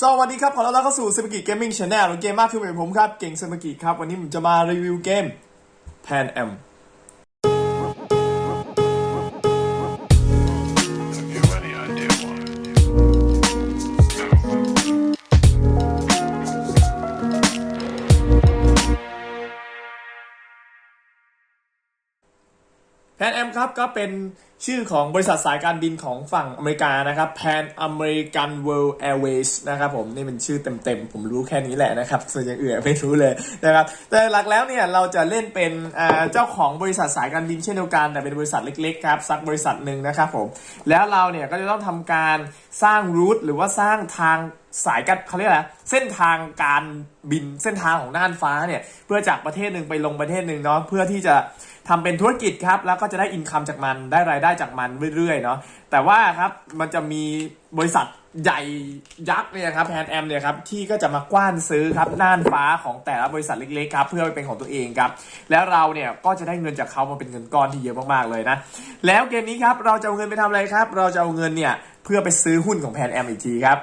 สวัสดีครับ ขอต้อนรับเข้าสู่เซมิกิเกมมิ่งชาแนลเกมมากคือเป็นผมครับ เก่งเซมิกิครับ วันนี้ผมจะมารีวิวเกมแพนแอม ครับก็เป็นชื่อของบริษัทสายการบินของฝั่งอเมริกานะครับ Pan American World Airways นะครับผมนี่เป็นชื่อเต็มๆ ผมรู้แค่นี้แหละนะครับ ส่วนอย่างอื่นไม่รู้เลยนะครับแต่หลักแล้วเนี่ยเราจะเล่นเป็นเจ้าของบริษัทสายการบินเช่นเดียวกันแต่เป็นบริษัทเล็กๆครับสักบริษัทหนึ่งนะครับผมแล้วเราเนี่ยก็จะต้องทำการสร้างรูทหรือว่าสร้างทาง สายการเขาเรียกอะไรเส้นทางการบินเส้นทางของน่านฟ้าเนี่ยเพื่อจากประเทศหนึ่งไปลงประเทศหนึ่งเนาะเพื่อที่จะทำเป็นธุรกิจครับ แล้วก็จะได้อินคัมจากมันได้รายได้จากมันเรื่อยๆเนาะแต่ว่าครับมันจะมีบริษัท ใหญ่ยักษ์เนี่ยครับแพนแอมเนี่ยครับที่ก็จะมากว้านซื้อครับน่านฟ้าของแต่ละบริษัทเล็กๆครับเพื่อไปเป็นของตัวเองครับแล้วเราเนี่ยก็จะได้เงินจากเขามาเป็นเงินก้อนที่เยอะมากๆเลยนะแล้วเกมนี้ครับเราจะเอาเงินไปทำอะไรครับ เราจะเอาเงินเนี่ยเพื่อไปซื้อหุ้นของแพนแอมอีกทีครับ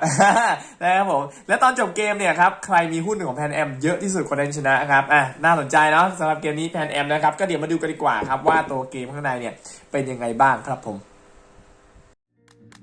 นะครับผมและตอนจบเกมเนี่ยครับใครมีหุ้นของแพนแอมเยอะที่สุดคนนั้นชนะครับอะน่าสนใจเนาะสำหรับเกมนี้แพนแอมนะครับก็เดี๋ยวมาดูกันดีกว่าครับว่าตัวเกมข้างในเนี่ยเป็นยังไงบ้างครับผม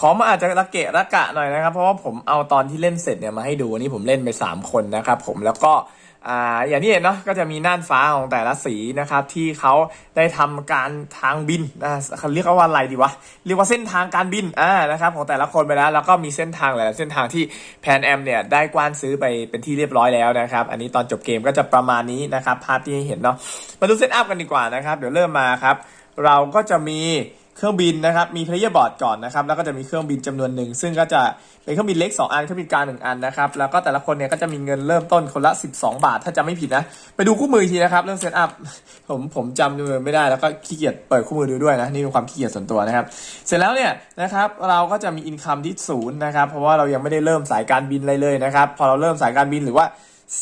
ขอมาอาจจะระเกะระกะหน่อยนะครับ เพราะว่าผมเอาตอนที่เล่นเสร็จเนี่ยมาให้ดูวันนี้ผมเล่นไป 3 คนนะครับ ผมแล้วก็อ่าอย่างที่เห็นเนาะก็จะมีน่านฟ้าของแต่ละสีนะครับที่เขาได้ทำการทางบินนะเขาเรียกว่าอะไรดีวะเรียกว่าเส้นทางการบินอ่านะครับของแต่ละคนไปแล้วแล้วก็มีเส้นทางหลายเส้นทางที่แพนแอมเนี่ยได้กว้านซื้อไปเป็นที่เรียบร้อยแล้วนะครับ อันนี้ตอนจบเกมก็จะประมาณนี้นะครับภาพที่เห็นเนาะมาดูเซตอัพกันดีกว่านะครับ เดี๋ยวเริ่มมาครับ เราก็จะมี เครื่องบินนะครับ มี player board ก่อนนะครับ แล้วก็จะมีเครื่องบินจำนวนหนึ่ง ซึ่งก็จะเป็นเครื่องบินเล็ก 2 อัน เครื่องบินกลาง1อันนะครับ แล้วก็แต่ละคนเนี่ยก็จะมีเงินเริ่มต้นคนละ 12 บาท ถ้าจำไม่ผิดนะ ไปดูคู่มือทีนะครับ เรื่องเซตอัพ ผมผมจำจำนวนไม่ได้ แล้วก็ขี้เกียจเปิดคู่มือดูด้วยนะ นี่เป็นความขี้เกียจส่วนตัวนะครับ เสร็จแล้วเนี่ยนะครับ เราก็จะมีอินคัมที่ศูนย์นะครับ เพราะว่าเรายังไม่ได้เริ่มสายการบินอะไรเลยนะครับ พอเราเริ่มสายการบินหรือว่า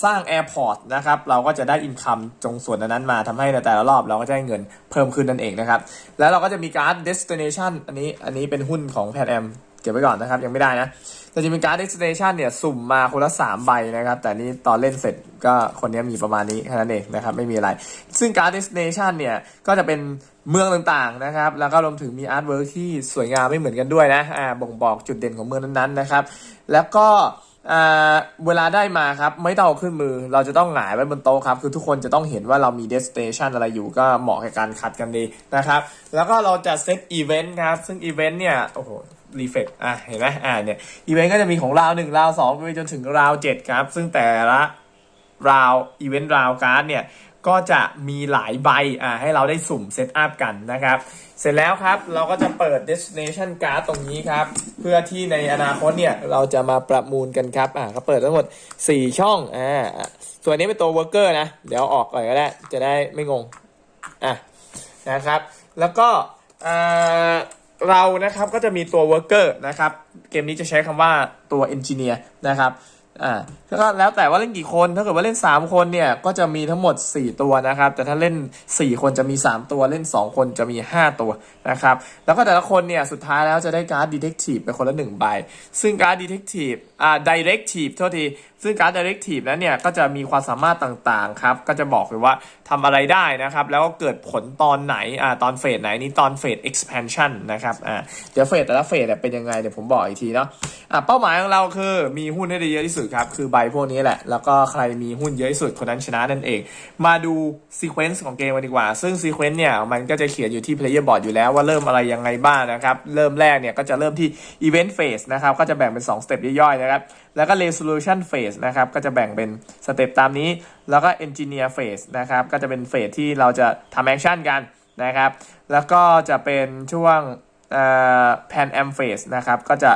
สร้าง Airport นะครับเราก็จะได้อินคัมตรงส่วนนั้นมาทำให้ในแต่ละรอบเราก็จะได้เงินเพิ่มขึ้นนั่นเองนะครับแล้วเราก็จะมีการ์ด Destination อันนี้อันนี้เป็นหุ้นของ Pan Am เก็บไว้ก่อนนะครับยังไม่ได้นะแต่จะมีการ์ด Destination เนี่ยสุ่มมาคนละ 3 ใบนะครับแต่นี้ตอนเล่นเสร็จก็คนนี้มีประมาณนี้แค่นั้นเองนะครับไม่มีอะไร ซึ่งการ์ด Destination เนี่ยก็จะเป็นเมืองต่างๆนะครับแล้วก็รวมถึงมีอาร์ตเวิร์กที่สวยงามไม่เหมือนกันด้วยนะอ่าบ่งบอกจุดเด่นของเมืองนั้นๆนะครับแล้วก็ เวลาได้มาครับ ไม่ต้องเอาขึ้นมือ เราจะต้องหงายไว้บนโต๊ะครับ คือทุกคนจะต้องเห็นว่าเรามี destination อะไรอยู่ก็เหมาะกับการคัดกันดีนะครับ แล้วก็เราจะเซตอีเวนต์ครับ ซึ่งอีเวนต์เนี่ย โอ้โหรีเฟกอะ เห็นไหมอ่าเนี่ยอีเวนต์ก็จะมีของราวหนึ่งราวสองไปจนถึงราวเจ็ดครับ ซึ่งแต่ละราวอีเวนต์ราวการ์ดเนี่ย ก็จะมีหลายใบอ่าให้เราได้สุ่มเซตอัพกันนะครับ เสร็จแล้วครับเราก็จะเปิด destination card ตรงนี้ครับ เพื่อที่ในอนาคตเนี่ย เราจะมาประมูลกันครับอ่าเขาเปิดทั้งหมด 4 ช่องอ่าส่วนนี้เป็นตัว worker นะ เดี๋ยวอออกก่อนก็ได้ จะได้ไม่งงอะนะครับ แล้วก็อ่าเรานะครับก็จะมีตัว worker นะครับ เกมนี้จะใช้คำว่าตัว engineer นะครับ อ่าแล้วก็แล้วแต่ว่าเล่นกี่คนถ้าเกิดว่าเล่น 3 คนเนี่ยก็จะมีทั้งหมด 4 ตัวนะครับ แต่ถ้าเล่น 4 คนจะมี 3 ตัวเล่น 2 คนจะมี 5 ตัวนะครับแล้วก็แต่ละคนเนี่ยสุดท้ายแล้วจะได้การ์ดดีเทคทีฟไปคนละ1ใบซึ่งการ์ดดีเทคทีฟอ่า Directive โทษทีซึ่งการ์ด Directive นั้นเนี่ยก็จะมีความสามารถต่างๆครับ ก็จะบอกเลยว่าทำอะไรได้นะครับ แล้วก็เกิดผลตอนไหนอ่าตอนเฟสไหนนี่ตอนเฟส expansion นะครับอ่าเดี๋ยวเฟสแต่ละเฟสเนี่ยเป็นยังไงเดี๋ยวผมบอกอีกทีเนาะอ่าเป้าหมายของเราคือมีหุ้นให้ได้เยอะที่สุดครับ คือใบพวกนี้แหละ แล้วก็ใครมีหุ้นเยอะที่สุดคนนั้นชนะนั่นเอง มาดูซีเควนซ์ของเกมกันดีกว่า ซึ่งซีเควนซ์เนี่ยมันก็จะเขียนอยู่ที่ player board อยู่แล้วว่าเริ่มอะไรยังไงบ้างนะครับ เริ่มแรกเนี่ยก็จะเริ่มที่ event phase นะครับ ก็จะแบ่งเป็น2สเต็ปย่อยๆนะครับ แล้วก็ resolution phase นะครับ ก็จะแบ่งเป็นสเต็ปตามนี้ แล้วก็ engineer phase นะครับ ก็จะเป็นเฟสที่เราจะทำแอคชั่นกันนะครับ แล้วก็จะเป็นช่วง Pan Am Phase นะครับ ก็จะ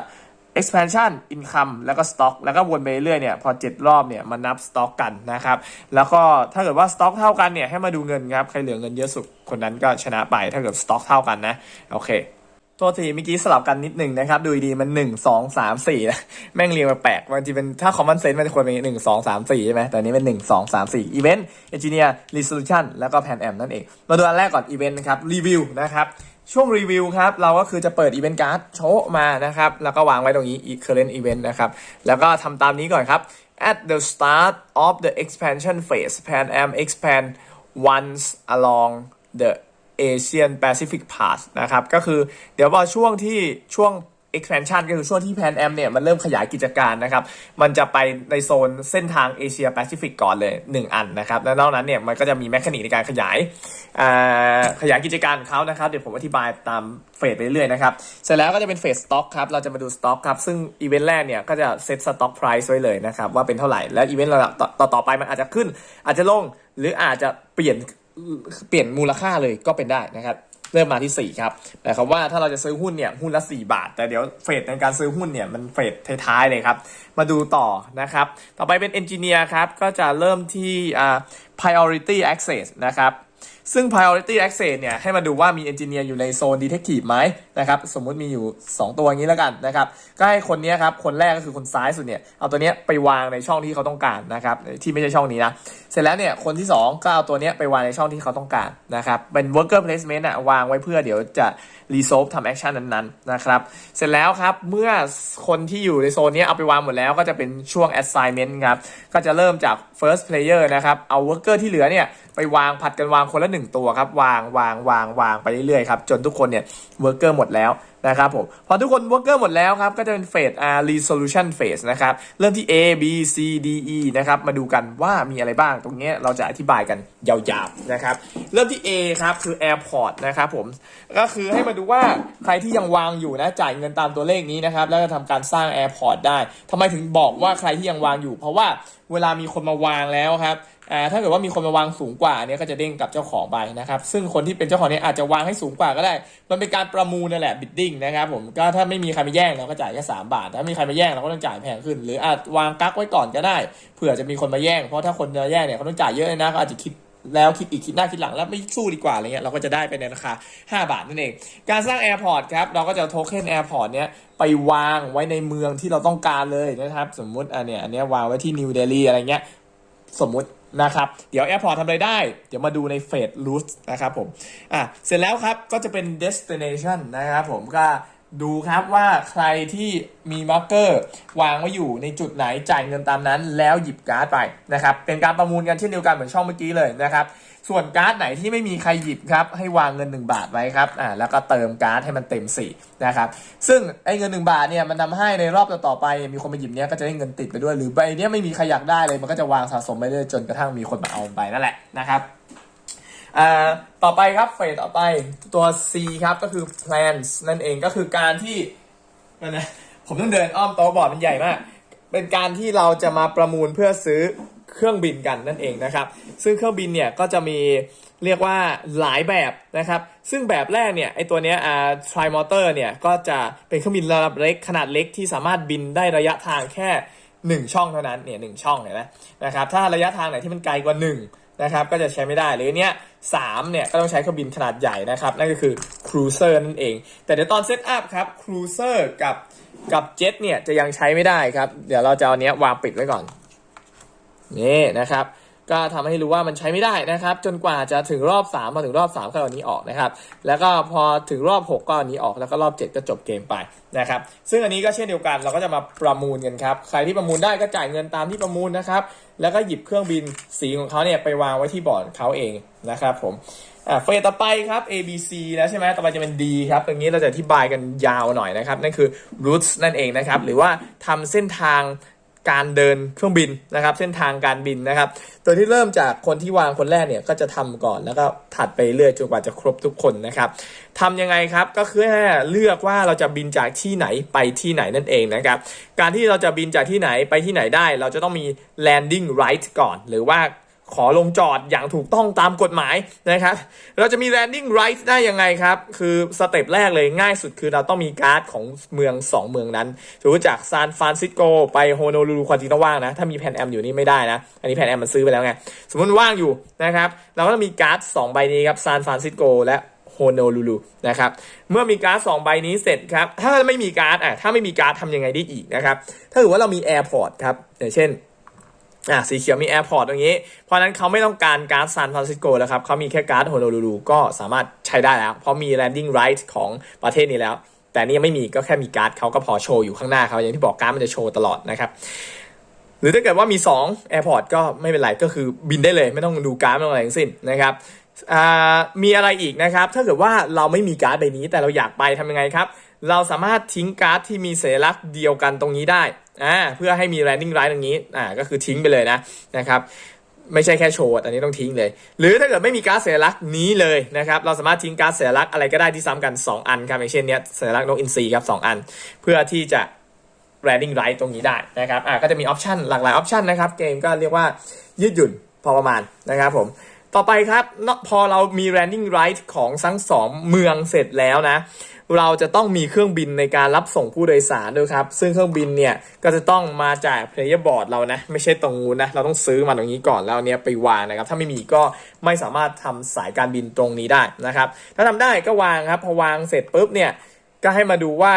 expansion income แล้วก็ stock แล้วก็วนไปเรื่อยเนี่ย พอ 7 รอบเนี่ยมานับ stock กันนะครับ แล้วก็ถ้าเกิดว่า stock เท่ากันเนี่ย ให้มาดูเงินครับ ใครเหลือเงินเยอะสุดคนนั้นก็ชนะไป ถ้าเกิด stock เท่ากันนะ โอเค ทษทีเมื่อกี้สลับกันนิดหนึ่งนะครับ ดูดีมันหนึ่งสองสามสี่นะแม่งเรียงแปลกๆมันจะเป็นถ้า common sense มันจะควรเป็นหนึ่งสองสามสี่ใช่ไหมแต่นี้เป็นหนึ่งสองสามสี่ event engineer resolution แล้วก็ pan am นั่นเอง มาดูอันแรกก่อน event นะครับ review นะครับช่วงรีวิวครับ เราก็คือจะเปิด event card โชว์มานะครับ แล้วก็วางไว้ตรงนี้ current event นะครับ แล้วก็ทำตามนี้ก่อนครับ at the start of the expansion phase pan am expand once along the Asian Pacific Pass นะครับ ก็คือเดี๋ยวพอช่วงที่ช่วง expansion ก็คือช่วงที่ Pan Am เนี่ยมันเริ่มขยายกิจการนะครับ มันจะไปในโซนเส้นทางเอเชียแปซิฟิกก่อนเลย 1 อันนะครับ แล้วนอกนั้นเนี่ยมันก็จะมีแมคานิกในการขยายขยายกิจการของเขานะครับ เดี๋ยวผมอธิบายตามเฟสไปเรื่อยๆนะครับ เสร็จแล้วก็จะเป็นเฟสสต็อกครับ เราจะมาดูสต็อกครับ ซึ่งอีเวนต์แรกเนี่ยก็จะเซตสต็อกไพรซ์ไว้เลยนะครับว่าเป็นเท่าไหร่ แล้วอีเวนต์เราต่อต่อต่อไปมันอาจจะขึ้น อาจจะลง หรืออาจจะเปลี่ยน เปลี่ยนมูลค่าเลยก็เป็นได้นะครับ เริ่มมาที่ 4 ครับแต่คำว่าถ้าเราจะซื้อหุ้นเนี่ยหุ้นละ 4 บาท แต่เดี๋ยวเฟสในการซื้อหุ้นเนี่ยมันเฟสท้ายๆเลยครับ มาดูต่อนะครับ ต่อไปเป็นเอนจิเนียร์ครับ ก็จะเริ่มที่อ่า priority access นะครับ ซึ่ง priority access เนี่ยให้มาดูว่ามี engineer อยู่ในโซน detective ไหมนะครับสมมุติมีอยู่ 2 ตัวอย่างนี้แล้วกันนะครับก็ให้คนนี้ครับคนแรกก็คือคนซ้ายสุดเนี่ยเอาตัวเนี้ยไปวางในช่องที่เขาต้องการนะครับที่ไม่ใช่ช่องนี้นะเสร็จแล้วเนี่ยคนที่ 2 ก็เอาตัวเนี้ยไปวางในช่องที่เขาต้องการนะครับเป็น worker placement อะวางไว้เพื่อเดี๋ยวจะ resolve ทำ action นั้นๆนะครับเสร็จแล้วครับเมื่อคนที่อยู่ในโซนเนี้ยเอาไปวางหมดแล้วก็จะเป็นช่วง assignment ครับก็จะเริ่มจาก first player นะครับเอา worker ที่เหลือเนี่ยไปวางผัดกันวางคนละหนึ่งตัวครับ วางวางวางวางไปเรื่อยๆครับจนทุกคนเนี่ยเวอร์เกอร์หมดแล้ว นะครับผม พอทุกคน worker หมดแล้วครับ ก็จะเป็นเฟส R resolution phase นะครับ เริ่มที่ A B C D E นะครับ มาดูกันว่ามีอะไรบ้าง ตรงนี้เราจะอธิบายกันยาวๆนะครับ เริ่มที่ A ครับคือ airport นะครับผม ก็คือให้มาดูว่าใครที่ยังวางอยู่นะ จ่ายเงินตามตัวเลขนี้นะครับ แล้วจะทำการสร้าง airport ได้ทำไมถึงบอกว่าใครที่ยังวางอยู่ เพราะว่าเวลามีคนมาวางแล้วครับถ้าเกิดว่ามีคนมาวางสูงกว่าอันเนี้ยก็จะเด้งกับเจ้าของไปนะครับ ซึ่งคนที่เป็นเจ้าของเนี้ยอาจจะวางให้สูงกว่าก็ได้ มันเป็นการประมูลนั่นแหละบิดดิ bidding นะครับผมก็ถ้าไม่มีใครมาแย่งเราก็จ่ายแค่สามบาท ถ้ามีใครมาแย่งเราก็ต้องจ่ายแพงขึ้น หรืออาจวางกั๊กไว้ก่อนก็ได้เผื่อจะมีคนมาแย่งเพราะถ้าคนจะแย่งเนี่ยเขาต้องจ่ายเยอะเลยนะเขาอาจจะคิดแล้วคิดอีกคิดหน้าคิดหลังแล้วไม่สู้ดีกว่าอะไรเงี้ยเราก็จะได้ไปในราคา 5 บาทนั่นเอง การสร้าง Airport ครับเราก็จะโทเค็น Airport เนี้ยไปวางไว้ในเมืองที่เราต้องการเลยนะครับ สมมุติอันเนี้ยอันเนี้ยวางไว้ที่นิวเดลีอะไรเงี้ยสมมุติ นะครับ เดี๋ยว Airport ทำอะไรได้ เดี๋ยวมาดูในเฟส route นะครับผม อะ เสร็จแล้วครับ ก็จะเป็น destination นะครับผมก็ ดูครับว่าใครที่มีมาร์กเกอร์วางไว้อยู่ในจุดไหนจ่ายเงินตามนั้น แล้วหยิบการ์ดไปนะครับเป็นการประมูลกันเช่นเดียวกันเหมือนช่องเมื่อกี้เลยนะครับส่วนการ์ดไหนที่ไม่มีใครหยิบครับให้วางเงิน 1 บาทไว้ครับอ่าแล้วก็เติมการ์ดให้มันเต็ม4นะครับซึ่งไอ้เงิน 1 บาทเนี่ยมันทำให้ในรอบต่อไปมีคนมาหยิบเนี้ยก็จะได้เงินติดไปด้วย หรือใบเนี้ยไม่มีใครอยากได้เลยมันก็จะวางสะสมไปเรื่อยจนกระทั่งมีคนมาเอาไปนั่นแหละนะครับ ต่อไปครับเฟสต่อไปตัว C ครับก็คือ plans นั่นเองก็คือการที่นั่นนะผมต้องเดินอ้อมโต๊ะบอร์ดมันใหญ่มาก เป็นการที่เราจะมาประมูลเพื่อซื้อเครื่องบินกันนั่นเองนะครับ ซึ่งเครื่องบินเนี่ยก็จะมีเรียกว่าหลายแบบนะครับ ซึ่งแบบแรกเนี่ยไอตัวเนี้ยอ่า trimorter เนี่ยก็จะเป็นเครื่องบินระดับเล็กขนาดเล็กที่สามารถบินได้ระยะทางแค่ 1 ช่องเท่านั้นเนี่ยหช่องเห็นไหมนะครับถ้าระยะทางไหนที่มันไกลกว่า 1 นะครับก็จะใช้ไม่ได้หรือเนี้ยสามเนี่ยก็ต้องใช้เครื่องบินขนาดใหญ่นะครับนั่นก็คือครูเซอร์นั่นเอง แต่เดี๋ยวตอนเซตอัพครับครูเซอร์กับกับเจ็ตเนี่ยจะยังใช้ไม่ได้ครับ เดี๋ยวเราจะเอาเนี้ยวางปิดไว้ก่อนนี่นะครับ ก็ทำให้รู้ว่ามันใช้ไม่ได้นะครับ จนกว่าจะถึงรอบ3มาถึงรอบ3ก็เอาอันนี้ออกนะครับ แล้วก็พอถึงรอบ 6 ก็เอาอันนี้ออกแล้วก็รอบ 7 ก็จบเกมไปนะครับ ซึ่งอันนี้ก็เช่นเดียวกันเราก็จะมาประมูลกันครับ ใครที่ประมูลได้ก็จ่ายเงินตามที่ประมูลนะครับ แล้วก็หยิบเครื่องบินสีของเขาเนี่ยไปวางไว้ที่บอร์ดเขาเองนะครับผมอ่าเฟสต่อไปครับ A B C แล้วใช่ไหมต่อไปจะเป็น D ครับตรงนี้เราจะอธิบายกันยาวหน่อยนะครับ นั่นคือ routes นั่นเองนะครับ หรือว่าทำเส้นทาง การเดินเครื่องบินนะครับ เส้นทางการบินนะครับ โดยที่เริ่มจากคนที่วางคนแรกเนี่ยก็จะทำก่อนแล้วก็ถัดไปเรื่อยจนกว่าจะครบทุกคนนะครับทำยังไงครับก็คือให้เลือกว่าเราจะบินจากที่ไหนไปที่ไหนนั่นเองนะครับ การที่เราจะบินจากที่ไหนไปที่ไหนได้ เราจะต้องมี landing right ก่อน หรือว่า ขอลงจอดอย่างถูกต้องตามกฎหมายนะครับ เราจะมี landing right ได้ยังไงครับ คือสเต็ปแรกเลยง่ายสุดคือเราต้องมีการ์ดของเมือง 2 เมืองนั้นถือว่าจากซานฟรานซิสโกไปโฮโนลูลูความจริงต้องว่างนะ ถ้ามีแผ่นแอมอยู่นี่ไม่ได้นะ อันนี้แผ่นแอมมันซื้อไปแล้วไง สมมติว่างอยู่นะครับ เราก็ต้องมีการ์ด 2 ใบนี้ครับซานฟรานซิสโกและโฮโนลูลูนะครับ เมื่อมีการ์ดสองใบนี้เสร็จครับ ถ้าไม่มีการ์ดอะถ้าไม่มีการ์ดทำยังไงได้อีกนะครับ ถ้าถือว่าเรามีแอร์พอร์ตครับอย่างเช่น อะสีเขียวมีแอร์พอร์ตตรงนี้ เพราะนั้นเขาไม่ต้องการการ์ดซานฟรานซิสโกแล้วครับเขามีแค่การ์ดโฮโนลูลูก็สามารถใช้ได้แล้ว เพราะมี landing right ของประเทศนี้แล้ว แต่นี่ยังไม่มีก็แค่มีการ์ดเขาก็พอโชว์อยู่ข้างหน้าเขาอย่างที่บอกการ์ดมันจะโชว์ตลอดนะครับหรือถ้าเกิดว่ามี 2 Airport ก็ไม่เป็นไรก็คือบินได้เลย ไม่ต้องดูการ์ดไม่ต้องอะไรทั้งสิ้นนะครับอ่ามีอะไรอีกนะครับ ถ้าเกิดว่าเราไม่มีการ์ดใบนี้แต่เราอยากไปทำยังไงครับ เราสามารถทิ้งการ์ดที่มีสัญลักษณ์เดียวกันตรงนี้ได้ อ่าเพื่อให้มี landing right ตรงนี้อ่าก็คือทิ้งไปเลยนะนะครับไม่ใช่แค่โชว์อันนี้ต้องทิ้งเลย หรือถ้าเกิดไม่มีการ์ดสัญลักษณ์นี้เลยนะครับ เราสามารถทิ้งการ์ดสัญลักษณ์อะไรก็ได้ที่ซ้ำกัน 2 อันครับอย่างเช่นเนี้ยสัญลักษณ์นกอินทรีครับ2อัน เพื่อที่จะ landing right ตรงนี้ได้นะครับอ่าก็จะมีออปชันหลากหลายออปชันนะครับ เกมก็เรียกว่ายืดหยุ่นพอประมาณนะครับผม ต่อไปครับพอเรามี landing right ของทั้งสองเมืองเสร็จแล้วนะ เราจะต้องมีเครื่องบินในการรับส่งผู้โดยสารด้วยครับ ซึ่งเครื่องบินเนี่ยก็จะต้องมาจาก player board เรานะ ไม่ใช่ตรงนู้นนะ เราต้องซื้อมาตรงนี้ก่อนแล้วเนี้ยไปวางนะครับ ถ้าไม่มีก็ไม่สามารถทำสายการบินตรงนี้ได้นะครับ ถ้าทำได้ก็วางครับ พอวางเสร็จปุ๊บเนี่ยก็ให้มาดูว่า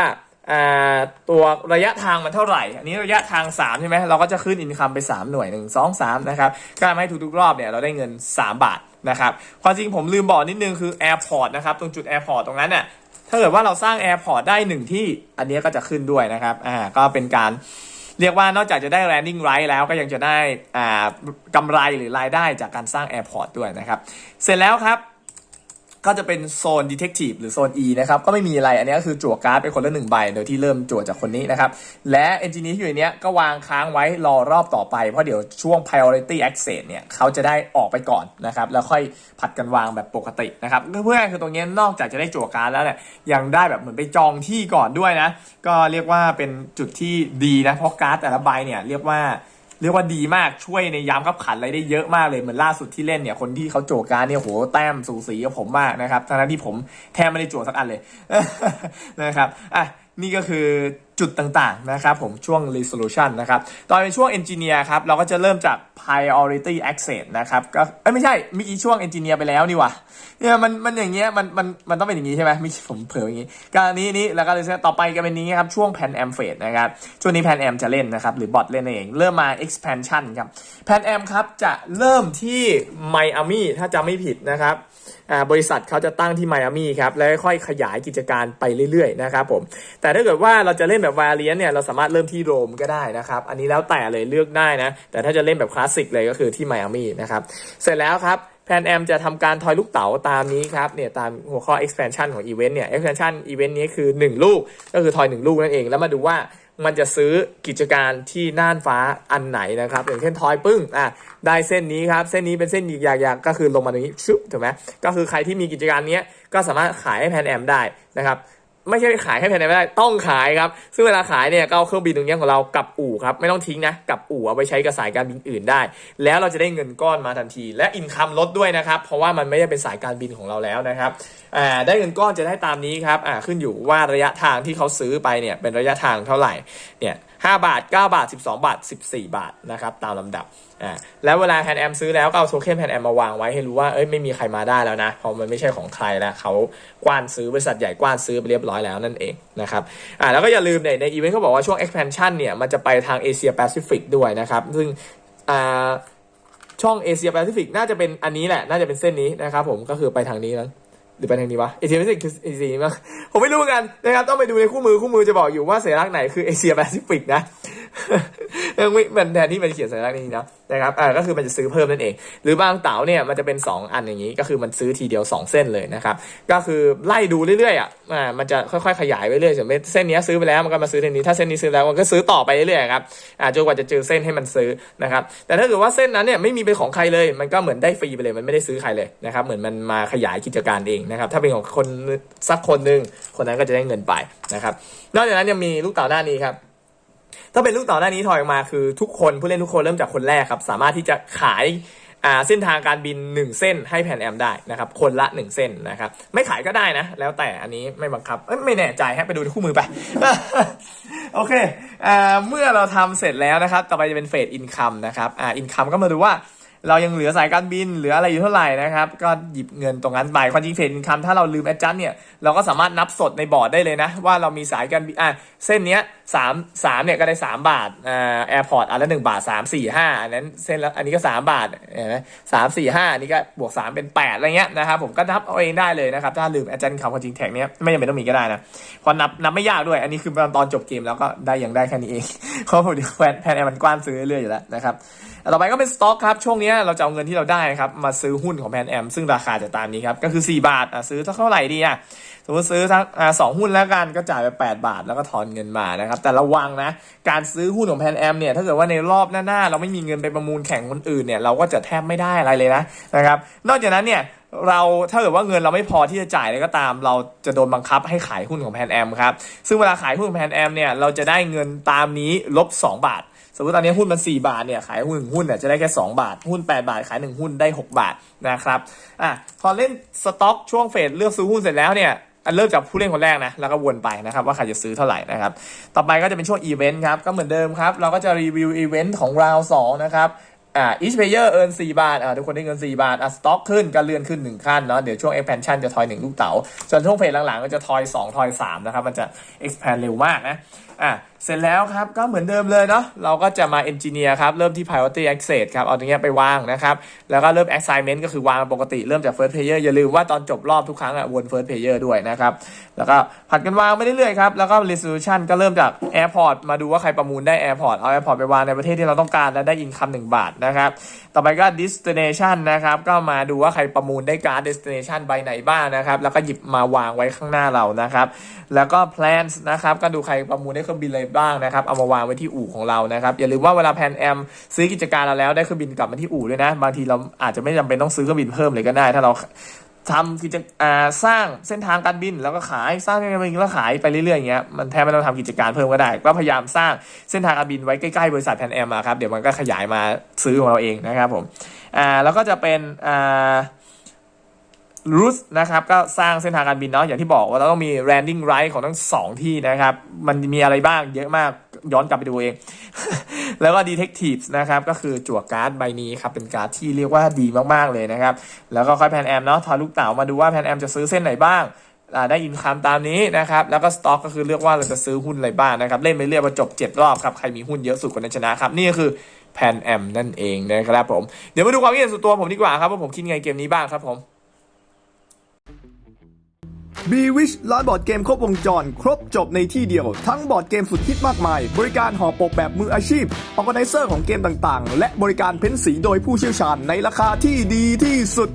อ่าตัวระยะทางมันเท่าไหร่ อันนี้ระยะทาง 3 ใช่ไหม เราก็จะขึ้นอินคัมไป 3 หน่วย 1 2 3 นะครับ ก็ทำให้ทุกๆรอบเนี่ยเราได้เงิน 3 บาทนะครับ ความจริงผมลืมบอกนิดนึงคือ Airport นะครับ ตรงจุด Airport ตรงนั้นน่ะ ถ้าเกิดว่าเราสร้าง Airport ได้หนึ่งที่อันนี้ก็จะขึ้นด้วยนะครับอ่าก็เป็นการเรียกว่านอกจากจะได้ landing right แล้วก็ยังจะได้อ่ากำไรหรือรายได้จากการสร้าง Airport ด้วยนะครับ เสร็จแล้วครับ ก็จะเป็นโซน Detective หรือโซน E นะครับ ก็ไม่มีอะไร อันนี้ก็คือจั่วการ์ดไปคนละหนึ่งใบ โดยที่เริ่มจั่วจากคนนี้นะครับ และเอนจิเนียร์ที่อยู่ในนี้ก็วางค้างไว้รอรอบต่อไป เพราะเดี๋ยวช่วง priority access เนี่ยเขาจะได้ออกไปก่อนนะครับ แล้วค่อยผัดกันวางแบบปกตินะครับเพื่อนคือตรงนี้นอกจากจะได้จั่วการ์ดแล้วเนี่ยยังได้แบบเหมือนไปจองที่ก่อนด้วยนะ ก็เรียกว่าเป็นจุดที่ดีนะเพราะการ์ดแต่ละใบเนี่ยเรียกว่า เรียกว่าดีมากช่วยในยามขับขันอะไรได้เยอะมากเลยเหมือนล่าสุดที่เล่นเนี่ยคนที่เขาโจกการเนี่ยโหแต้มสูสีกับผมมากนะครับทั้งที่ผมแทบไม่ได้โจสักอันเลยนะครับอะ นี่ก็คือจุดต่างๆนะครับผมช่วง resolution นะครับ ตอนเป็นช่วง engineer ครับ เราก็จะเริ่มจาก priority access นะครับ ก็เอ้ไม่ใช่เมื่อกี้ช่วง engineer ไปแล้วนี่วะเนี่ยมันมันอย่างเงี้ยมันมันมันต้องเป็นอย่างงี้ใช่ไหมไม่ผมเผลออย่างงี้ก็นี้นี่แล้วก็เลยต่อไปก็เป็นนี้ครับ ช่วง pan am phase นะครับ ช่วงนี้ pan am จะเล่นนะครับ หรือบอทเล่นเอง เริ่มมา expansion ครับ pan am ครับจะเริ่มที่ไมอามี่ถ้าจำไม่ผิดนะครับ บริษัทเขาจะตั้งที่ไมอามี่ครับแล้วค่อยขยายกิจการไปเรื่อยๆนะครับผมแต่ถ้าเกิดว่าเราจะเล่นแบบวาเลียนเนี่ยเราสามารถเริ่มที่โรมก็ได้นะครับอันนี้แล้วแต่เลยเลือกได้นะแต่ถ้าจะเล่นแบบคลาสสิกเลยก็คือที่ไมอามี่นะครับเสร็จแล้วครับแพนแอมจะทำการทอยลูกเต๋าตามนี้ครับเนี่ยตามหัวข้อ expansion ของอีเวนต์เนี่ย expansion อีเวนต์นี้คือ 1 ลูกก็คือทอย 1 ลูกนั่นเองแล้วมาดูว่า มันจะซื้อกิจการที่น่านฟ้าอันไหนนะครับ อย่างเช่นทอยปึ้งอะได้เส้นนี้ครับ เส้นนี้เป็นเส้นหยิกยากๆก็คือลงมาตรงนี้ชุบถูกไหมก็คือใครที่มีกิจการเนี้ยก็สามารถขายให้แพนแอมได้นะครับ ไม่ใช่ขายให้ภายในไม่ได้ต้องขายครับ ซึ่งเวลาขายเนี่ยก็เอาเครื่องบินตรงนี้ของเรากลับอู่ครับไม่ต้องทิ้งนะกลับอู่เอาไปใช้กับสายการบินอื่นได้ แล้วเราจะได้เงินก้อนมาทันที และอินคัมลดด้วยนะครับ เพราะว่ามันไม่ได้เป็นสายการบินของเราแล้วนะครับอ่าได้เงินก้อนจะได้ตามนี้ครับอ่าขึ้นอยู่ว่าระยะทางที่เขาซื้อไปเนี่ยเป็นระยะทางเท่าไหร่เนี่ย 5 บาท 9 บาท 12 บาท 14 บาทนะครับตามลำดับอ่าแล้วเวลาแพนแอมซื้อแล้วก็เอาโทเค็นแพนแอมมาวางไว้ให้รู้ว่าเอ้ยไม่มีใครมาได้แล้วนะเพราะมันไม่ใช่ของใครแล้วเขากว้านซื้อบริษัทใหญ่กว้านซื้อไปเรียบร้อยแล้วนั่นเองนะครับอ่าแล้วก็อย่าลืมเนี่ยในอีเวนต์เขาบอกว่าช่วง expansion เนี่ยมันจะไปทางเอเชียแปซิฟิกด้วยนะครับซึ่งอ่าช่องเอเชียแปซิฟิกน่าจะเป็นอันนี้แหละ น่าจะเป็นเส้นนี้นะครับผมก็คือไปทางนี้มั้ง หรือไปทางนี้วะเอเชียแปซิฟิกคือเอเชียมั้งผมไม่รู้เหมือนกันนะครับต้องไปดูในคู่มือคู่มือจะบอกอยู่ว่าสัญลักษณ์ไหนคือเอเชียแปซิฟิกนะ ยังไม่มันแทนที่มันเขียนสัญลักษณ์นี้นะนะครับอ่าก็คือมันจะซื้อเพิ่มนั่นเอง หรือบางเต๋าเนี่ยมันจะเป็น 2 อันอย่างนี้ก็คือมันซื้อทีเดียว 2 เส้นเลยนะครับก็คือไล่ดูเรื่อยๆอะอ่ามันจะค่อยๆขยายไปเรื่อยสมมติเส้นนี้ซื้อไปแล้วมันก็มาซื้อเส้นนี้ถ้าเส้นนี้ซื้อแล้วมันก็ซื้อต่อไปเรื่อยๆครับอ่าจนกว่าจะเจอเส้นให้มันซื้อนะครับแต่ถ้าเกิดว่าเส้นนั้นเนี่ยไม่มีเป็นของใครเลย มันก็เหมือนได้ฟรีไปเลยมันไม่ได้ซื้อใครเลยนะครับเหมือนมันมาขยายกิจการเองนะครับถ้าเป็นของคนสักคนหนึ่งคนนั้นก็จะได้เงินไปนะครับนอกจากนั้นยังมีลูกเต๋าหน้านี้ครับ ถ้าเป็นลูกต่อหน้านี้ถอยออกมาคือทุกคนผู้เล่นทุกคนเริ่มจากคนแรกครับ สามารถที่จะขายเส้นทางการบิน 1 เส้นให้แพนแอมได้นะครับ คนละ 1 เส้นนะครับ ไม่ขายก็ได้นะ แล้วแต่อันนี้ไม่บังคับเอ้ไม่แน่ใจให้ไปดูคู่มือไป โอเคอ่าเมื่อเราทำเสร็จแล้วนะครับ ต่อไปจะเป็นเฟสอินคัมนะครับอ่าอินคัมก็มาดูว่า เรายังเหลือสายการบินเหลืออะไรอยู่เท่าไหร่นะครับก็หยิบเงินตรงนั้นไปความจริงเฟสอินคัมถ้าเราลืมแอดจันเนี่ยเราก็สามารถนับสดในบอร์ดได้เลยนะ ว่าเรามีสายการบินอะเส้นเนี้ยสามสามเนี่ยก็ได้สามบาทอ่าแอร์พอร์ตอันละหนึ่งบาทสามสี่ห้าอันนั้นเส้นละอันนี้ก็สามบาทเห็นไหมสามสี่ห้าอันนี้ก็บวกสามเป็นแปดอะไรเงี้ยนะครับผมก็นับเอาเองได้เลยนะครับถ้าลืมแอดจันคำความจริงแท็กเนี้ยไม่จำเป็นต้องมีก็ได้นะพราะนับนับไม่ยากด้วย อันนี้คือตอนจบเกมแล้วก็ได้ยังได้แค่นี้เองเพราะผมแพนแพนแอร์มันกว้านซื้อเรื่อยอยู่แล้วนะครับ ต่อไปก็เป็นสต็อกครับ ช่วงนี้เราจะเอาเงินที่เราได้นะครับ มาซื้อหุ้นของแพนแอมซึ่งราคาจะตามนี้ครับ ก็คือ 4 บาทอะซื้อเท่าไหร่ดีอะสมมติซื้อทั้งสองหุ้นแล้วกันก็จ่ายไป 8 บาทแล้วก็ถอนเงินมานะครับ แต่ระวังนะ การซื้อหุ้นของแพนแอมเนี่ยถ้าเกิดว่าในรอบหน้าๆ เราไม่มีเงินไปประมูลแข่งคนอื่นเนี่ยเราก็จะแทบไม่ได้อะไรเลยนะนะครับ นอกจากนั้นเนี่ยเราถ้าเกิดว่าเงินเราไม่พอที่จะจ่ายเลยก็ตาม เราจะโดนบังคับให้ขายหุ้นของแพนแอมครับซึ่งเวลาขายหุ้นของแพนแอมเนี่ยเราจะได้เงินตามนี้ลบ 2 บาท สมมติตอนนี้หุ้นมัน 4 บาทเนี่ยขายหุ้นหนึ่งหุ้นเนี่ยจะได้แค่ 2 บาท หุ้น 8 บาทขาย 1 หุ้นได้ 6 บาทนะครับอะพอเล่นสต็อกช่วงเฟสเลือกซื้อหุ้นเสร็จแล้วเนี่ยอันเริ่มจากผู้เล่นคนแรกนะ แล้วก็วนไปนะครับ ว่าใครจะซื้อเท่าไหร่นะครับ ต่อไปก็จะเป็นช่วงอีเวนต์ครับ ก็เหมือนเดิมครับ เราก็จะรีวิวอีเวนต์ของราวสองนะครับอ่า each player earn 4บาทอ่าทุกคนได้เงิน 4 บาทอะสต็อกขึ้นก็เลื่อนขึ้น 1 ขั้นเนาะเดี๋ยวช่วง expansion จะทอย 1 ลูกเต๋าส่วนช่วงเฟสหลังๆ ก็จะทอย 2 ทอย 3 นะครับ มันจะ expand เร็วมากนะ อะเสร็จแล้วครับก็เหมือนเดิมเลยเนาะเราก็จะมา engineer ครับ เริ่มที่ priority access ครับ เอาตรงเนี้ยไปวางนะครับ แล้วก็เริ่ม assignment ก็คือวางปกติเริ่มจาก first player อย่าลืมว่าตอนจบรอบทุกครั้งอะวน first player ด้วยนะครับ แล้วก็ผัดกันวางไปเรื่อยๆครับ แล้วก็ resolution ก็เริ่มจาก airport มาดูว่าใครประมูลได้ airport เอา airport ไปวางในประเทศที่เราต้องการและได้ income 1บาทนะครับ ต่อไปก็ destination นะครับก็มาดูว่าใครประมูลได้การ์ด destination ใบไหนบ้างนะครับแล้วก็หยิบมาวางไว้ข้างหน้าเรานะครับแล้วก็ plans นะครับก็ดูใครประมูลได้เครื่องบินอะไรบ้างนะครับเอามาวางไว้ที่อู่ของเรานะครับอย่าลืมว่าเวลาแพนแอมซื้อกิจการเราแล้วได้เครื่องบินกลับมาที่อู่ด้วยนะ บางทีเราอาจจะไม่จำเป็นต้องซื้อเครื่องบินเพิ่มเลยก็ได้ ถ้าเราทำกิจอ่าสร้างเส้นทางการบินแล้วก็ขายสร้างเส้นทางการบินแล้วขายไปเรื่อยๆอย่างเงี้ยมันแทบไม่ต้องทำกิจการเพิ่มก็ได้ ก็พยายามสร้างเส้นทางการบินไว้ใกล้ๆบริษัทแพนแอมอะครับเดี๋ยวมันก็ขยายมาซื้อของเราเองนะครับผมอ่าแล้วก็จะเป็นอ่า รูทนะครับก็สร้างเส้นทางการบินเนาะอย่างที่บอกว่าเราต้องมี landing right ของทั้งสองที่นะครับ มันมีอะไรบ้างเยอะมากย้อนกลับไปดูเอง แล้วก็ detectives นะครับ ก็คือจั่วการ์ดใบนี้ครับ เป็นการ์ดที่เรียกว่าดีมากๆเลยนะครับ แล้วก็ค่อยแพนแอมเนาะทอลูกเต๋ามาดูว่าแพนแอมจะซื้อเส้นไหนบ้างได้อินคัมตามนี้นะครับ แล้วก็สต็อกก็คือเลือกว่าเราจะซื้อหุ้นอะไรบ้างนะครับ เล่นไปเรื่อยพอจบ 7 รอบครับ ใครมีหุ้นเยอะสุดคนนั้นชนะครับ นี่ก็คือแพนแอมนั่นเองนะครับผม เดี๋ยวมาดูความคิดเห็นส่วนตัวผมดีกว่าครับว่าผมคิดไงเกมนี้บ้างครับผม b w i s h ร้านบอร์ดเกมครบวงจร ครบจบในที่เดียว ทั้งบอร์ดเกมสุดฮิตมากมาย บริการห่อปกแบบมืออาชีพออแกไนเซอร์ของเกมต่างๆ และบริการเพ้นสีโดยผู้เชี่ยวชาญในราคาที่ดีที่สุด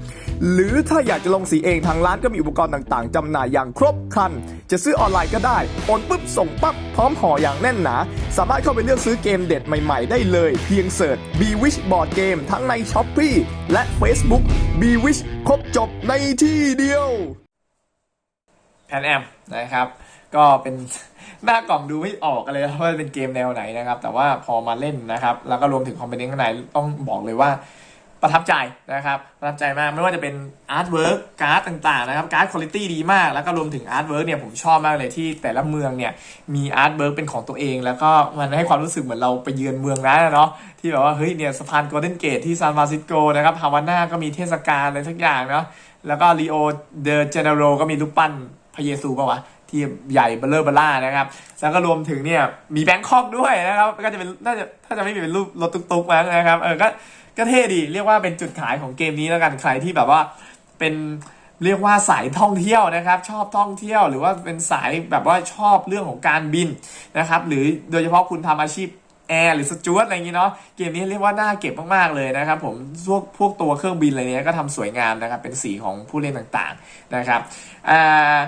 หรือถ้าอยากจะลงสีเองทางร้านก็มีอุปกรณ์ต่างๆจำหน่ายอย่างครบครัน จะซื้อออนไลน์ก็ได้โอนปุ๊บส่งปั๊บพร้อมห่ออย่างแน่นหนา สามารถเข้าไปเลือกซื้อเกมเด็ดใหม่ ๆ ได้เลย เพียงเสิร์ช b w i s h Board Game ทั้งใน s h อ p e e และ Facebook b w i s h ครบจบในที่เดียว แพนแอมนะครับ ก็เป็นหน้ากล่องดูไม่ออกเลยว่าเป็นเกมแนวไหนนะครับ แต่ว่าพอมาเล่นนะครับ แล้วก็รวมถึงคอมโพเนนต์ข้างในต้องบอกเลยว่าประทับใจนะครับ ประทับใจมากไม่ว่าจะเป็นอาร์ตเวิร์กการ์ดต่างๆนะครับ การ์ดคุณภาพดีมาก แล้วก็รวมถึงอาร์ตเวิร์กเนี่ยผมชอบมากเลยที่แต่ละเมืองเนี่ยมีอาร์ตเวิร์กเป็นของตัวเอง แล้วก็มันให้ความรู้สึกเหมือนเราไปเยือนเมืองนั้นอะเนาะที่แบบว่าเฮ้ยเนี่ยสะพานโกลเด้นเกตที่ซานฟรานซิสโกนะครับฮาวาน่าก็มีเทศกาลอะไรสักอย่างเนาะแล้วก็ลีโอเดอเจเนโรก็มีรูปปั้น พระเยซูป่าวะที่ใหญ่เบลเลอร์เบล่านะครับ แล้วก็รวมถึงเนี่ยมีแบงคอกด้วยนะครับ ก็จะเป็นน่าจะถ้าจะไม่มีเป็นรูปรถตุ๊กๆมั้งนะครับเออก็ก็เท่ดีเรียกว่าเป็นจุดขายของเกมนี้แล้วกันใครที่แบบว่าเป็นเรียกว่าสายท่องเที่ยวนะครับ ชอบท่องเที่ยวหรือว่าเป็นสายแบบว่าชอบเรื่องของการบินนะครับ หรือโดยเฉพาะคุณทำอาชีพ แอร์หรือสจวตอะไรอย่างนี้เนาะเกมนี้เรียกว่าน่าเก็บมากๆเลยนะครับผมพวกพวกตัวเครื่องบินอะไรเนี้ยก็ทำสวยงามนะครับเป็นสีของผู้เล่นต่างๆนะครับอ่า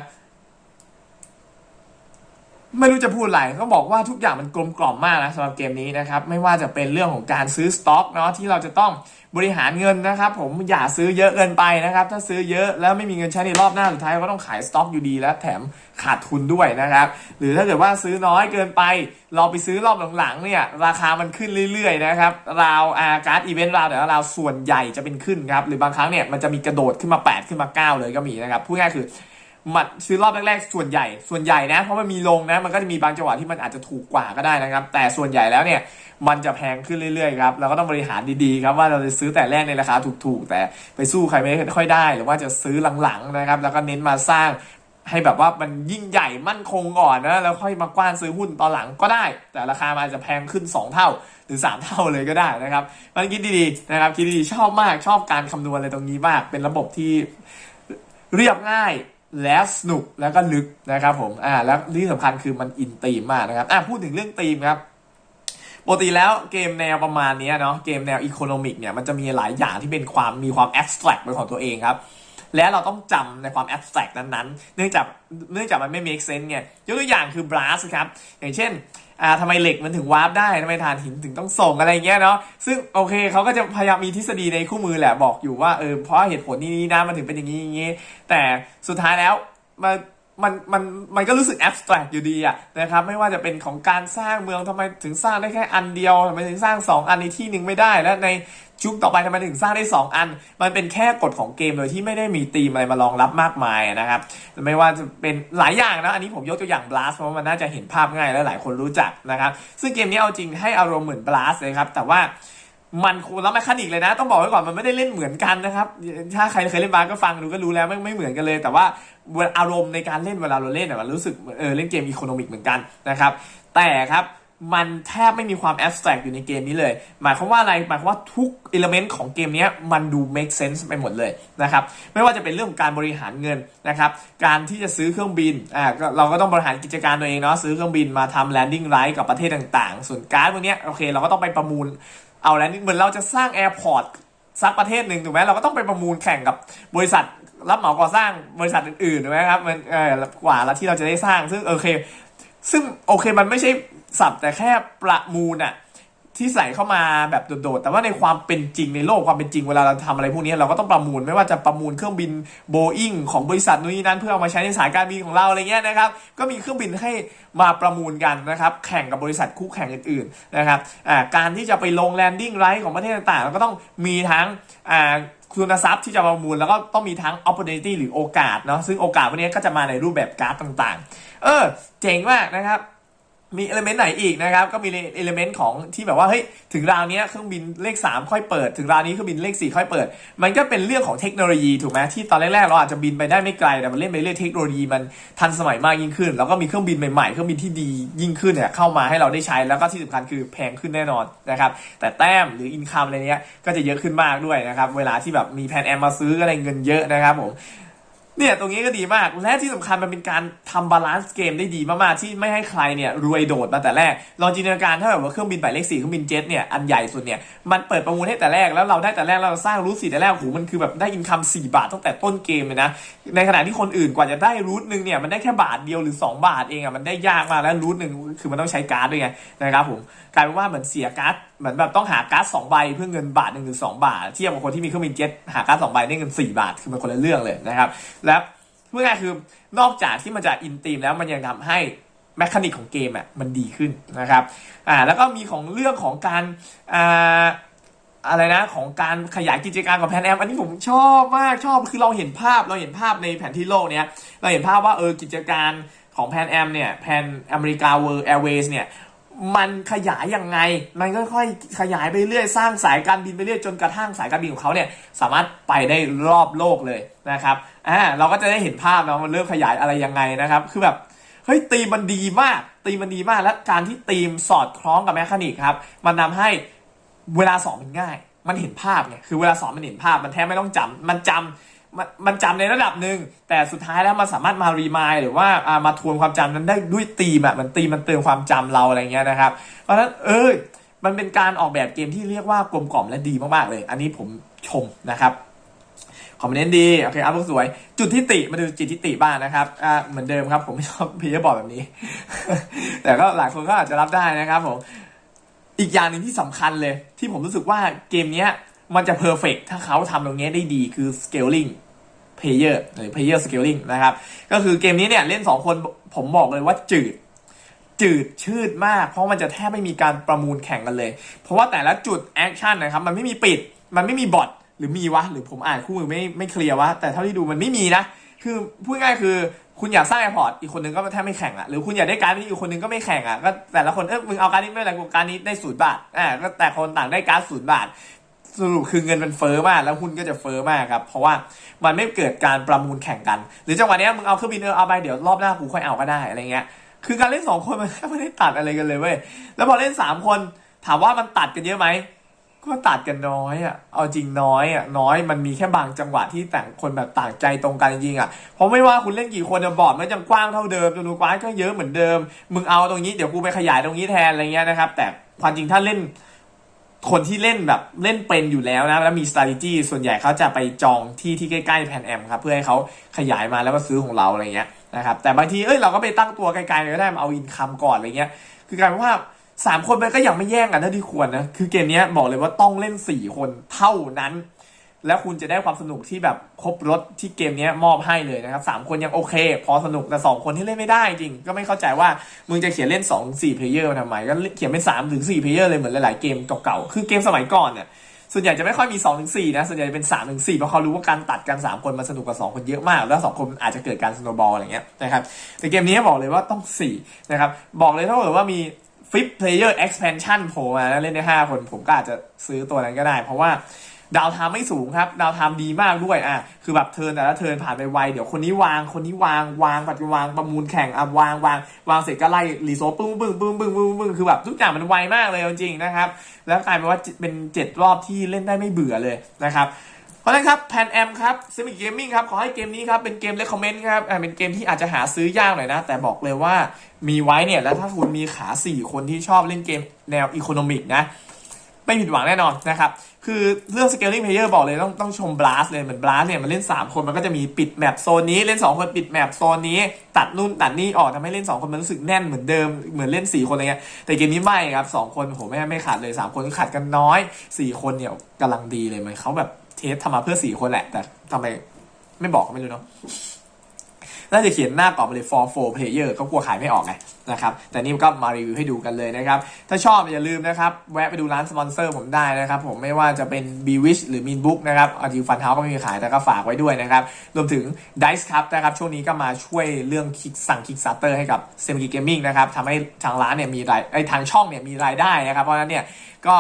ไม่รู้จะพูดอะไรก็บอกว่าทุกอย่างมันกลมกล่อมมากนะสำหรับเกมนี้นะครับ ไม่ว่าจะเป็นเรื่องของการซื้อสต็อกเนาะที่เราจะต้อง บริหารเงินนะครับ ผมอย่าซื้อเยอะเกินไปนะครับ ถ้าซื้อเยอะแล้วไม่มีเงินใช้ในรอบหน้าสุดท้ายก็ต้องขายสต็อกอยู่ดี และแถมขาดทุนด้วยนะครับ หรือถ้าเกิดว่าซื้อน้อยเกินไป เราไปซื้อรอบหลังๆเนี่ยราคามันขึ้นเรื่อยๆนะครับราวอาการ์ดอีเวนต์ราวแต่ละราวส่วนใหญ่จะเป็นขึ้นครับหรือบางครั้งเนี่ยมันจะมีกระโดดขึ้นมา 8 ขึ้นมา 9 เลยก็มีนะครับพูดง่ายคือ มันซื้อรอบแรกๆส่วนใหญ่ ส่วนใหญ่นะ เพราะมันมีลงนะ มันก็จะมีบางจังหวะที่มันอาจจะถูกกว่าก็ได้นะครับ แต่ส่วนใหญ่แล้วเนี่ยมันจะแพงขึ้นเรื่อยๆครับเราก็ต้องบริหารดีๆครับว่าเราจะซื้อแต่แรกในราคาถูกๆ แต่ไปสู้ใครไม่ค่อยได้ หรือว่าจะซื้อหลังๆนะครับ แล้วก็เน้นมาสร้างให้แบบว่ามันยิ่งใหญ่มั่นคงก่อนนะแล้วค่อยมากว้านซื้อหุ้นตอนหลังก็ได้ แต่ราคามันอาจจะแพงขึ้น 2 เท่าหรือ 3 เท่าเลยก็ได้นะครับมันคิดดีๆนะครับคิดดีๆชอบมากชอบการคำนวณอะไรตรงนี้มากเป็นระบบที่เรียบง่าย และสนุกแล้วก็ลึกนะครับผมอ่าแล้วที่สำคัญคือมันอินตีมมากนะครับอ่าพูดถึงเรื่องตีมครับปกติแล้วเกมแนวประมาณนี้เนาะเกมแนวอีโคโนมิกเนี่ยมันจะมีหลายอย่างที่เป็นความมีความแอบสแตรกเป็นของตัวเองครับ และเราต้องจำในความแอบสแตรกนั้นๆ เนื่องจากเนื่องจากมันไม่ make sense ไงยกตัวอย่างคือ blast ครับ อย่างเช่น อ่าทำไมเหล็กมันถึงวาร์ปได้ทำไมถ่านหินถึงต้องส่งอะไรเงี้ยเนาะซึ่งโอเคเขาก็จะพยายามมีทฤษฎีในคู่มือแหละบอกอยู่ว่าเออเพราะเหตุผลนี้นี่นะมันถึงเป็นอย่างนี้อย่างนี้แต่สุดท้ายแล้วมันมันมันมันก็รู้สึกแอบสแตรกอยู่ดีอะนะครับไม่ว่าจะเป็นของการสร้างเมืองทำไมถึงสร้างได้แค่อันเดียวทำไมถึงสร้าง 2 อันในที่หนึ่งไม่ได้ และใน ชุกต่อไปทำไมถึงสร้างได้ 2 อัน มันเป็นแค่กฎของเกมโดยที่ไม่ได้มีธีมอะไรมารองรับมากมายนะครับไม่ว่าจะเป็นหลายอย่างนะอันนี้ผมยกตัวอย่าง Blast เพราะว่ามันน่าจะเห็นภาพง่ายและหลายคนรู้จักนะครับ ซึ่งเกมนี้เอาจริงให้อารมณ์เหมือน Blast เลยครับ แต่ว่ามันคูแล้วแมคานิกเลยนะ ต้องบอกไว้ก่อนมันไม่ได้เล่นเหมือนกันนะครับ ถ้าใครเคยเล่นบาสก็ฟังดูก็รู้แล้วไม่ไม่เหมือนกันเลย แต่ว่าอารมณ์ในการเล่นเวลาเราเล่นอะมันรู้สึกเออเล่นเกมอีโคโนมิกเหมือนกันนะครับ แต่ครับ มันแทบไม่มีความแอบสแตรกอยู่ในเกมนี้เลย หมายความว่าอะไรหมายความว่าทุกอิเลเมนต์ของเกมนี้มันดู make sense ไปหมดเลยนะครับไม่ว่าจะเป็นเรื่องของการบริหารเงินนะครับการที่จะซื้อเครื่องบินอ่าเราก็ต้องบริหารกิจการตัวเองเนาะซื้อเครื่องบินมาทำ landing right กับประเทศต่างๆ ส่วนการ์ดพวกนี้โอเค เราก็ต้องไปประมูลเอาแล้วเหมือนเราจะสร้างแอร์พอร์ตสักประเทศหนึ่งถูกไหมเราก็ต้องไปประมูลแข่งกับบริษัทรับเหมาก่อสร้างบริษัทอื่นๆถูกไหมครับมันเออกว่าแล้วที่เราจะได้สร้างซึ่งโอเค ซึ่งโอเคมันไม่ใช่ สับแต่แค่ประมูลอะที่ใส่เข้ามาแบบโดดๆ แต่ว่าในความเป็นจริงในโลกความเป็นจริงเวลาเราทำอะไรพวกนี้เราก็ต้องประมูลไม่ว่าจะประมูลเครื่องบินโบอิงของบริษัทนู้นนี่นั้นเพื่อเอามาใช้ในสายการบินของเราอะไรเงี้ยนะครับ ก็มีเครื่องบินให้มาประมูลกันนะครับแข่งกับบริษัทคู่แข่งอื่นๆนะครับการที่จะไปลงแลนดิ้งไรของประเทศต่างๆเราก็ต้องมีทั้งอ่าคุณทรัพย์ที่จะประมูลแล้วก็ต้องมีทั้ง opportunity หรือโอกาสเนาะซึ่งโอกาสพวกนี้ก็จะมาในรูปแบบการ์ดต่างๆ เออ เจ๋งมากนะครับ มีเอลเมนต์ไหนอีกนะครับ ก็มีเอลเมนต์ของที่แบบว่าเฮ้ยถึงราวนี้เครื่องบินเลข 3 ค่อยเปิด ถึงราวนี้เครื่องบินเลข 4 ค่อยเปิด มันก็เป็นเรื่องของเทคโนโลยีถูกไหมที่ตอนแรกๆเราอาจจะบินไปได้ไม่ไกลแต่มันเล่นไปเรื่อยเทคโนโลยีมันทันสมัยมากยิ่งขึ้น แล้วก็มีเครื่องบินใหม่ๆเครื่องบินที่ดียิ่งขึ้นเนี่ยเข้ามาให้เราได้ใช้แล้วก็ที่สำคัญคือแพงขึ้นแน่นอนนะครับแต่แต้มหรืออินคัมอะไรเนี้ยก็จะเยอะขึ้นมากด้วยนะครับเวลาที่แบบมีแพนแอมมาซื้ออะไรเงินเยอะนะครับผม เนี่ยตรงนี้ก็ดีมาก และที่สำคัญมันเป็นการทำบาลานซ์เกมได้ดีมากๆ ที่ไม่ให้ใครเนี่ยรวยโดดมาแต่แรกลองจินตนาการถ้าแบบว่าเครื่องบินหมายเลขสี่เครื่องบินเจ็ตเนี่ยอันใหญ่สุดเนี่ยมันเปิดประมูลให้แต่แรกแล้วเราได้แต่แรกเราสร้างรูทสี่แต่แรกโอ้โหมันคือแบบได้อินคัมสี่บาทตั้งแต่ต้นเกมเลยนะในขณะที่คนอื่นกว่าจะได้รูทหนึ่งเนี่ยมันได้แค่บาทเดียวหรือ 2 บาทเองอะมันได้ยากมากแล้วรูทหนึ่งคือมันต้องใช้การ์ดด้วยไงนะครับผมกลายเป็นว่าเหมือนเสียการ์ด เหมือนแบบต้องหาการ์ดสองใบเพื่อเงินบาทหนึ่งหรือสองบาท เทียบกับคนที่มีเครื่องบินเจ็ตหาการ์ดสองใบได้เงินสี่บาทคือมันคนละเรื่องเลยนะครับ แล้วเมื่อไงคือนอกจากที่มันจะอินตีมแล้วมันยังทำให้แมคานิกของเกมอะมันดีขึ้นนะครับอ่าแล้วก็มีของเรื่องของการอ่าอะไรนะของการขยายกิจการของแพนแอมอันนี้ผมชอบมากชอบคือเราเห็นภาพเราเห็นภาพในแผนที่โลกเนี้ยเราเห็นภาพว่าเออกิจการของแพนแอมเนี่ยแพนอเมริกาเวิร์แอร์เวย์เนี่ย มันขยายยังไง มันก็ค่อยๆขยายไปเรื่อยสร้างสายการบินไปเรื่อยจนกระทั่งสายการบินของเขาเนี่ยสามารถไปได้รอบโลกเลยนะครับอ่าเราก็จะได้เห็นภาพนะมันเริ่มขยายอะไรยังไงนะครับ คือแบบเฮ้ยตีมมันดีมาก ตีมมันดีมากและการที่ตีมสอดคล้องกับแมคานิกครับมันทำให้เวลาสอนมันง่าย มันเห็นภาพไงคือเวลาสอนมันเห็นภาพมันแทบไม่ต้องจำมันจำ มันมันจำในระดับหนึ่งแต่สุดท้ายแล้วมันสามารถมารีมายหรือว่าามาทวนความจำนั้นได้ด้วยตีมอะมันตีมันเติมความจำเราอะไรเงี้ยนะครับ เพราะฉะนั้นเออมันเป็นการออกแบบเกมที่เรียกว่ากลมกล่อมและดีมากๆเลย อันนี้ผมชมนะครับคอมเมนต์ดีโอเคอัพสวย จุดที่ติมาดูจุดที่ติบ้างนะครับอ่าเหมือนเดิมครับผมไม่ชอบพีเอบอกแบบนี้ แต่ก็หลายคนก็อาจจะรับได้นะครับผมอีกอย่างหนึ่งที่สำคัญเลย ที่ผมรู้สึกว่าเกมเนี้ยมันจะเพอร์เฟกถ้าเขาทำตรงนี้ได้ดีคือ scaling player หรือ player scaling นะครับ ก็คือเกมนี้เนี่ยเล่น 2 คนผมบอกเลยว่าจืด จืดชืดมาก เพราะมันจะแทบไม่มีการประมูลแข่งกันเลย เพราะว่าแต่ละจุดแอคชั่นนะครับ มันไม่มีปิด มันไม่มีบอทหรือมีวะ หรือผมอ่านคู่มือไม่ไม่เคลียร์วะ แต่เท่าที่ดูมันไม่มีนะ คือพูดง่ายคือคุณอยากสร้างแอร์พอร์ตอีกคนนึงก็แทบไม่แข่งอะหรือคุณอยากได้การ์ดนี้อีกคนนึงก็ไม่แข่งอะก็แต่ละคนเออมึงเอาการ์ดนี้ไม่ไรกูการ์ดนี้ได้ศูนย์บาทอ่าก็แต่คนต่างได้การ์ดศูนย์บาท สรุปคือเงินมันเฟ้อมากแล้วหุ้นก็จะเฟ้อมากครับเพราะว่ามันไม่เกิดการประมูลแข่งกัน หรือจังหวะเนี้ยมึงเอาเครื่องบินเออเอาไปเดี๋ยวรอบหน้ากูค่อยเอาก็ได้อะไรเงี้ยคือการเล่นสองคนมันไม่ได้ตัดอะไรกันเลยเว้ยแล้วพอเล่นสามคนถามว่ามันตัดกันเยอะไหมก็ตัดกันน้อยอะ เอาจริงน้อยอะน้อยมันมีแค่บางจังหวะที่แต่างคนแบบต่างใจตรงกันจริงอะ เพราะไม่ว่าคุณเล่นกี่คนอะบอร์ดมันยังกว้างเท่าเดิมจำนวนกว้างก็เยอะเหมือนเดิม มึงเอาตรงนี้เดี๋ยวกูไปขยายตรงนี้แทนอะไรเงี้ยนะครับ แต่ความจริงถ้าเล่น คนที่เล่นแบบเล่นเป็นอยู่แล้วนะ แล้วมี strategy ส่วนใหญ่เขาจะไปจองที่ที่ใกล้ๆแพนแอมครับ เพื่อให้เขาขยายมาแล้วก็ซื้อของเราอะไรเงี้ยนะครับแต่บางทีเอ้ยเราก็ไปตั้งตัวไกลๆก็ได้มาเอาอินคัมก่อนอะไรเงี้ยคือกลายเป็นว่าสามคนมันก็ยังไม่แย่งกันเท่าที่ควรนะ คือเกมนี้บอกเลยว่าต้องเล่นสี่คนเท่านั้น แล้วคุณจะได้ความสนุกที่แบบครบรถที่เกมนี้มอบให้เลยนะครับสามคนยังโอเค พอสนุกแต่สองคนที่เล่นไม่ได้จริง ก็ไม่เข้าใจว่ามึงจะเขียนเล่น2องสี่เพลเยอร์ทำไมก็เขียนเป็น3ามถึงสี่เพลเยอร์เลยเหมือนหลายๆเกมเก่าๆคือเกมสมัยก่อนเนี่ยส่วนใหญ่จะไม่ค่อยมี2อถึงสนะส่วนใหญ่จะเป็น3ามถึงสเพราะเขารู้ว่าการตัดกัน 3 คนมันสนุกกว่า 2 คนเยอะมาก แล้ว 2 คนอาจจะเกิดการสโนบอลอะไรเงี้ยนะครับแต่เกมนี้บอกเลยว่าต้อง 4 นะครับ บอกเลยถ้าเกิดว่ามี Flip Player Expansion โผล่มาแล้วเล่นได้ 5 คนผมก็อาจจะซื้อตัวนั้นก็ได้ เพราะว่า ดาวไทม์ไม่สูงครับ ดาวไทม์ดีมากด้วยอะคือแบบเทินแต่ละเทินผ่านไปไวเดี๋ยวคนนี้วางคนนี้วางวางปัดวางประมูลแข่งอะวางวางวางเสร็จก็ไล่รีโซปึ้งปึ้งปึ้งปึ้งปึ้งปึ้งคือแบบทุกอย่างมันไวมากเลยจริงๆนะครับ แล้วกลายเป็นว่าเป็นเจ็ดรอบที่เล่นได้ไม่เบื่อเลยนะครับเพราะฉะนั้นครับแพนแอมครับซิมิเกมมิ่งครับขอให้เกมนี้ครับเป็นเกมเลคคอมเมนต์ครับอ่าเป็นเกมที่อาจจะหาซื้อยากหน่อยนะ แต่บอกเลยว่ามีไว้เนี่ยแล้วถ้าคุณมีขา 4 คนที่ชอบเล่นเกมแนวอีโคโนมิกนะไม่ผิดหวังแน่นอนนะครับ คือเรื่อง scaling player บอกเลยต้องต้องชม blast เลยเหมือน blast เนี่ยมันเล่น 3 คนมันก็จะมีปิดแมปโซนนี้เล่น 2 คนปิดแมปโซนนี้ ตัดนู่นตัดนี่ออกทำให้เล่น 2 คนมันรู้สึกแน่นเหมือนเดิมเหมือนเล่น 4 คนอะไรเงี้ยแต่เกมนี้ไม่ครับ 2 คนโหไม่ไม่ขาดเลย 3 คนขาดกันน้อย 4 คนเนี่ยกำลังดีเลยมันเขาแบบเทสทำมาเพื่อ 4 คนแหละ แต่ทำไมไม่บอกก็ไม่รู้เนาะ น่าจะเขียนหน้ากล่องไปเลย for four player ก็กลัวขายไม่ออกไงนะครับ แต่นี่ก็มารีวิวให้ดูกันเลยนะครับ ถ้าชอบอย่าลืมนะครับ แวะไปดูร้านสปอนเซอร์ผมได้นะครับ ผมไม่ว่าจะเป็น b w i s h หรือ Mean Book นะครับอาจิวฟันเท้าก็ไม่มีขายแต่ก็ฝากไว้ด้วยนะครับ รวมถึง Dice ครับนะครับช่วงนี้ก็มาช่วยเรื่องคิกสั่ง Kickstarter ให้กับ s e m i g Gaming นะครับทำให้ทางร้านเนี่ยมีรายไอ้ทางช่องเนี่ยมีรายได้นะครับเพราะฉะนั้นเนี่ยก็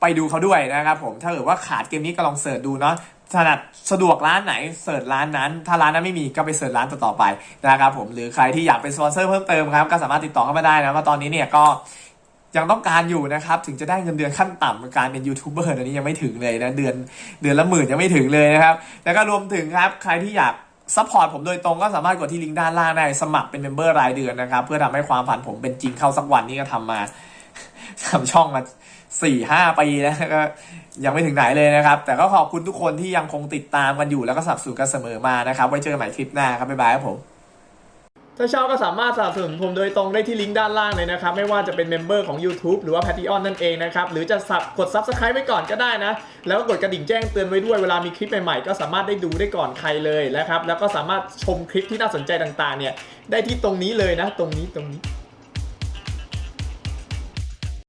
ไปดูเขาด้วยนะครับผมถ้าเกิดว่าขาดเกมนี้ก็ลองเสิร์ชดูเนาะ ถนัดสะดวกร้านไหนเสิร์ชร้านนั้น ถ้าร้านนั้นไม่มีก็ไปเสิร์ชร้านต่อๆไปนะครับผมหรือใครที่อยากเป็นสปอนเซอร์เพิ่มเติมครับก็สามารถติดต่อเข้ามาได้นะว่าตอนนี้เนี่ยก็ยังต้องการอยู่นะครับถึงจะได้เงินเดือนขั้นต่ำการเป็นยูทูบเบอร์ตอนนี้ยังไม่ถึงเลยนะเดือนเดือนละหมื่นยังไม่ถึงเลยนะครับแล้วก็รวมถึงครับใครที่อยากซัพพอร์ตผมโดยตรงก็สามารถกดที่ลิงก์ด้านล่างได้สมัครเป็นเมมเบอร์รายเดือนนะครับเพื่อทำให้ความฝันผมเป็นจริงเข้าสักวันนี้ก็ทำมาทำช่องมา สี่ห้าปีแล้วก็ยังไม่ถึงไหนเลยนะครับ แต่ก็ขอบคุณทุกคนที่ยังคงติดตามกันอยู่แล้วก็สนับสนุนกันเสมอมานะครับ ไว้เจอกันใหม่คลิปหน้าครับบ๊ายบายครับผม ถ้าชอบก็สามารถสนับสนุนผมโดยตรงได้ที่ลิงก์ด้านล่างเลยนะครับ ไม่ว่าจะเป็นเมมเบอร์ของ YouTube หรือว่า Patreon นั่นเองนะครับ หรือจะสับกด Subscribe ไว้ก่อนก็ได้นะ แล้วก็กดกระดิ่งแจ้งเตือนไว้ด้วยเวลามีคลิปใหม่ๆ ก็สามารถได้ดูได้ก่อนใครเลยนะครับแล้วก็สามารถชมคลิปที่น่าสนใจต่างๆเนี่ยได้ที่ตรงนี้เลยนะ ตรงนี้ตรงนี้